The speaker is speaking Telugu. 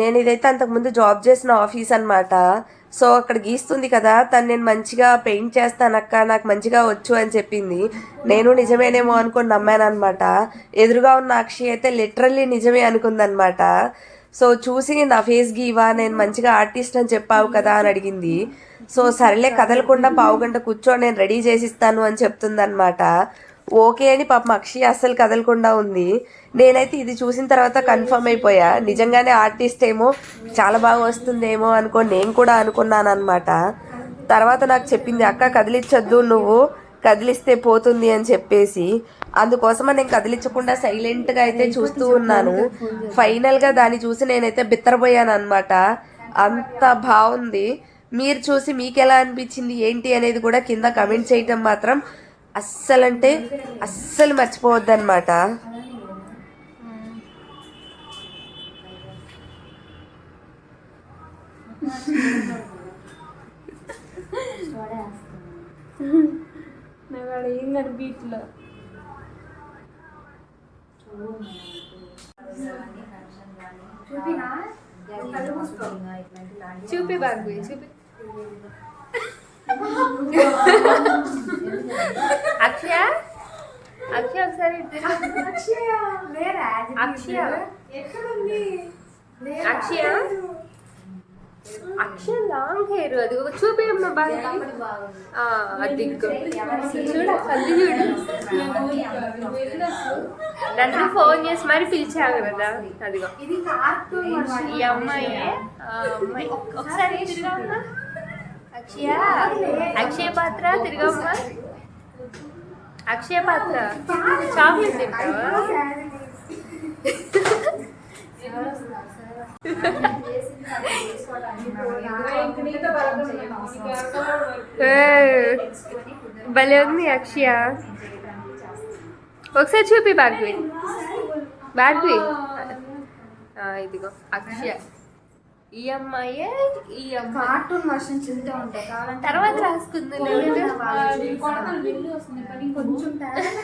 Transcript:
నేను ఇదైతే అంతకుముందు జాబ్ చేసిన ఆఫీస్ అన్నమాట. సో అక్కడ గీస్తుంది కదా తను నేను మంచిగా పెయింట్ చేస్తానక్క నాకు మంచిగా వచ్చు అని చెప్పింది. నేను నిజమేనేమో అనుకుని నమ్మాను అనమాట ఎదురుగా ఉన్న అక్షి అయితే లిటరల్లీ నిజమే అనుకుందనమాట సో చూసి నా ఫేస్ గీవా నేను మంచిగా ఆర్టిస్ట్ అని చెప్పావు కదా అని అడిగింది. సో సరేలే కదలకుండా పావు గంట కూర్చో నేను రెడీ చేసిస్తాను అని చెప్తుందనమాట ఓకే అని పాపం అక్షి అస్సలు కదలకుండా ఉంది. నేనైతే ఇది చూసిన తర్వాత కన్ఫర్మ్ అయిపోయా. నిజంగానే ఆర్టిస్ట్ ఏమో చాలా బాగా వస్తుందేమో అనుకోని నేను కూడా అనుకున్నాను అనమాట తర్వాత నాకు చెప్పింది అక్క కదిలించొద్దు నువ్వు కదిలిస్తే పోతుంది అని చెప్పేసి. అందుకోసం నేను కదిలించకుండా సైలెంట్గా అయితే చూస్తూ ఉన్నాను. ఫైనల్గా దాన్ని చూసి నేనైతే బిత్తరపోయాను అనమాట అంత బాగుంది. మీరు చూసి మీకు ఎలా అనిపించింది ఏంటి అనేది కూడా కింద కమెంట్ చేయటం మాత్రం అస్సలంటే అస్సలు మర్చిపోవద్దు అనమాట కనిపించలే చూపి బాగు చూపి అక్షయ అక్షయ ఒకసారి ఇటు అక్షయ. అక్షయ? అక్షయ? లాంగ్ హెయిర్ అది. ఒక చూపి అమ్మ బాగా ఆ, అది. చూడు కళ్ళు చూడు. నన్ను ఫోన్ చేసి మరి పిలిచావు కదా. అదిగో. ఈ అమ్మాయి అమ్మాయి. ఒకసారి తిరగమ్మా. అక్షయ అక్షయ పాత్ర తిరగమ్మా. అక్షయ పాత్ర చాక్లెట్ తింటావా ఏ, భలే ఉంది అక్షయ ఒకసారి చూపి భార్గవి భార్గవి ఆ, ఇదిగో అక్షయ ఈ అమ్మాయే ఈ కార్టూన్ వర్షన్స్ ఇంతే ఉంటాయి. కావాలంటే తర్వాత రాసుకుంది.